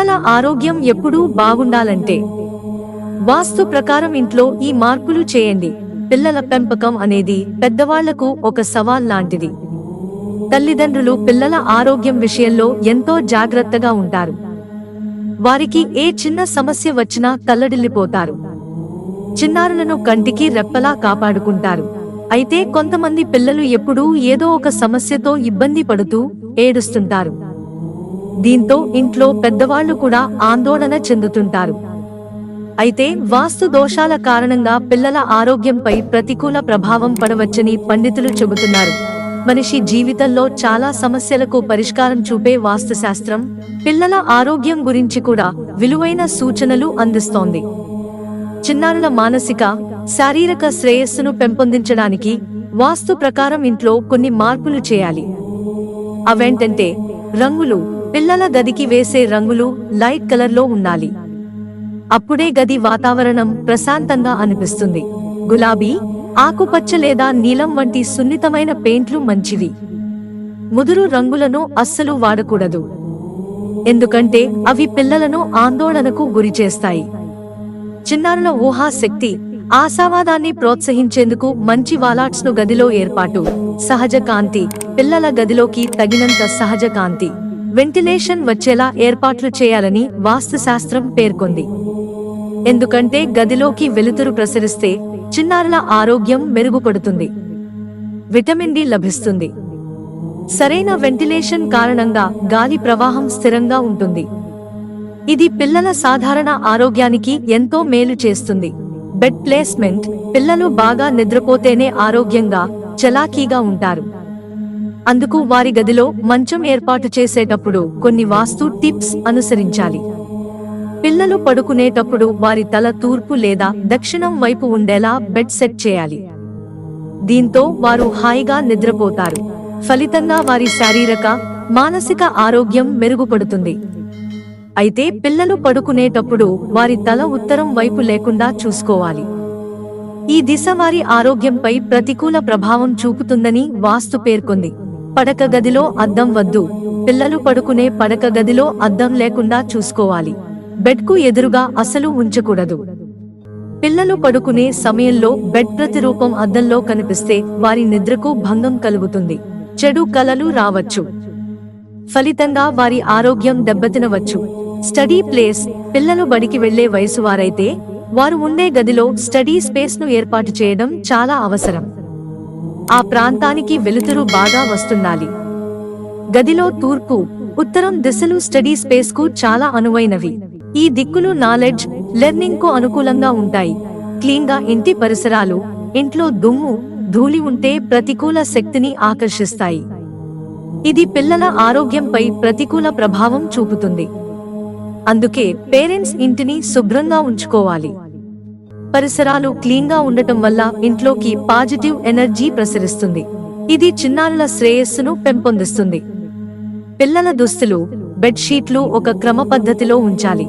పిల్లల ఆరోగ్యం ఎప్పుడూ బాగుండాలంటే వాస్తు ప్రకారం ఇంట్లో ఈ మార్పులు చేయండి. పిల్లల పెంపకం అనేది పెద్దవాళ్ళకు ఒక సవాల్ లాంటిది. తల్లిదండ్రులు పిల్లల ఆరోగ్యం విషయంలో ఎంతో జాగ్రత్తగా ఉంటారు. వారికి ఏ చిన్న సమస్య వచ్చినా తల్లడిల్లిపోతారు. చిన్నారులను కంటికి రెప్పలా కాపాడుకుంటారు. అయితే కొంతమంది పిల్లలు ఎప్పుడూ ఏదో ఒక సమస్యతో ఇబ్బంది పడుతూ ఏడుస్తుంటారు. దీంతో ఇంట్లో పెద్దవాళ్ళు కూడా ఆందోళన చెందుతుంటారు. అయితే వాస్తు దోషాల కారణంగా పిల్లల ఆరోగ్యంపై ప్రతికూల ప్రభావం పడవచ్చని పండితులు చెబుతున్నారు. మనిషి జీవితంలో చాలా సమస్యలకు పరిష్కారం చూపే వాస్తుశాస్త్రం పిల్లల ఆరోగ్యం గురించి కూడా విలువైన సూచనలు అందిస్తోంది. చిన్నారుల మానసిక శారీరక శ్రేయస్సును పెంపొందించడానికి వాస్తు ప్రకారం ఇంట్లో కొన్ని మార్పులు చేయాలి. అవేంటంటే రంగులు పిల్లల గదికి వేసే రంగులు లైట్ కలర్లో ఉండాలి. అప్పుడే గది వాతావరణం ప్రశాంతంగా అనిపిస్తుంది. గులాబీ ఆకుపచ్చ లేదా నీలం వంటి సున్నితమైన పెయింట్లు మంచివి. ముదురు రంగులను అస్సలు వాడకూడదు. ఎందుకంటే అవి పిల్లలను ఆందోళనకు గురిచేస్తాయి చిన్నారుల ఊహా శక్తి ఆశావాదాన్ని ప్రోత్సహించేందుకు మంచి వాలాట్స్ను గదిలో ఏర్పాటు. సహజ కాంతి పిల్లల గదిలోకి తగినంత సహజ కాంతి. వెంటిలేషన్ వచ్చేలా ఏర్పాట్లు చేయాలని వాస్తుశాస్త్రం పేర్కొంది. ఎందుకంటే గదిలోకి వెలుతురు ప్రసరిస్తే చిన్నారుల ఆరోగ్యం మెరుగుపడుతుంది. విటమిన్ డి లభిస్తుంది. సరైన వెంటిలేషన్ కారణంగా గాలి ప్రవాహం స్థిరంగా ఉంటుంది. ఇది పిల్లల సాధారణ ఆరోగ్యానికి ఎంతో మేలు చేస్తుంది. బెడ్ ప్లేస్మెంట్ పిల్లలు బాగా నిద్రపోతేనే ఆరోగ్యంగా చలాకీగా ఉంటారు. అందుకు వారి గదిలో మంచం ఏర్పాటు చేసేటప్పుడు కొన్ని వాస్తు టిప్స్ అనుసరించాలి. పిల్లలు పడుకునేటప్పుడు వారి తల తూర్పు లేదా దక్షిణం వైపు ఉండేలా బెడ్ సెట్ చేయాలి. దీంతో వారు హాయిగా నిద్రపోతారు. ఫలితంగా వారి శారీరక మానసిక ఆరోగ్యం మెరుగుపడుతుంది. అయితే పిల్లలు పడుకునేటప్పుడు వారి తల ఉత్తరం వైపు లేకుండా చూసుకోవాలి. ఈ దిశ వారి ఆరోగ్యంపై ప్రతికూల ప్రభావం చూపుతుందని వాస్తు పేర్కొంది. పడక గదిలో అద్దం వద్దు. పిల్లలు పడుకునే పడక గదిలో అద్దం లేకుండా చూసుకోవాలి. బెడ్కు ఎదురుగా అసలు ఉంచకూడదు. పిల్లలు పడుకునే సమయంలో బెడ్ ప్రతిరూపం అద్దంలో కనిపిస్తే వారి నిద్రకు భంగం కలుగుతుంది. చెడు కలలు రావచ్చు. ఫలితంగా వారి ఆరోగ్యం దెబ్బతినవచ్చు. స్టడీ ప్లేస్ పిల్లలు బడికి వెళ్ళే వయసు వారైతే వారు ఉండే గదిలో స్టడీ స్పేస్ను ఏర్పాటు చేయడం చాలా అవసరం. ఆ ప్రాంతానికి వెలుతురు బాగా వస్తుండాలి గదిలో తూర్పు ఉత్తరం దిశలు స్టడీ స్పేస్కు చాలా అనువైనవి. ఈ దిక్కులు నాలెడ్జ్ లెర్నింగ్కు అనుకూలంగా ఉంటాయి. క్లీన్గా ఇంటి పరిసరాలు ఇంట్లో దుమ్ము ధూళి ఉంటే ప్రతికూల శక్తిని ఆకర్షిస్తాయి. ఇది పిల్లల ఆరోగ్యంపై ప్రతికూల ప్రభావం చూపుతుంది. అందుకే పేరెంట్స్ ఇంటిని శుభ్రంగా ఉంచుకోవాలి. పరిసరాలు క్లీన్గా ఉండటం వల్ల ఇంట్లోకి పాజిటివ్ ఎనర్జీ ప్రసరిస్తుంది. ఇది చిన్నారుల శ్రేయస్సును పెంపొందిస్తుంది. పిల్లల దుస్తులు బెడ్షీట్లు ఒక క్రమ పద్ధతిలో ఉంచాలి.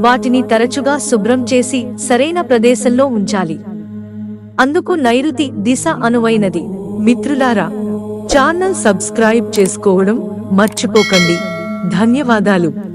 వాటిని తరచుగా శుభ్రం చేసి సరైన ప్రదేశంలో ఉంచాలి. అందుకు నైరుతి దిశ అనువైనది. మిత్రులారా ఛానల్ సబ్స్క్రైబ్ చేసుకోవడం మర్చిపోకండి. ధన్యవాదాలు.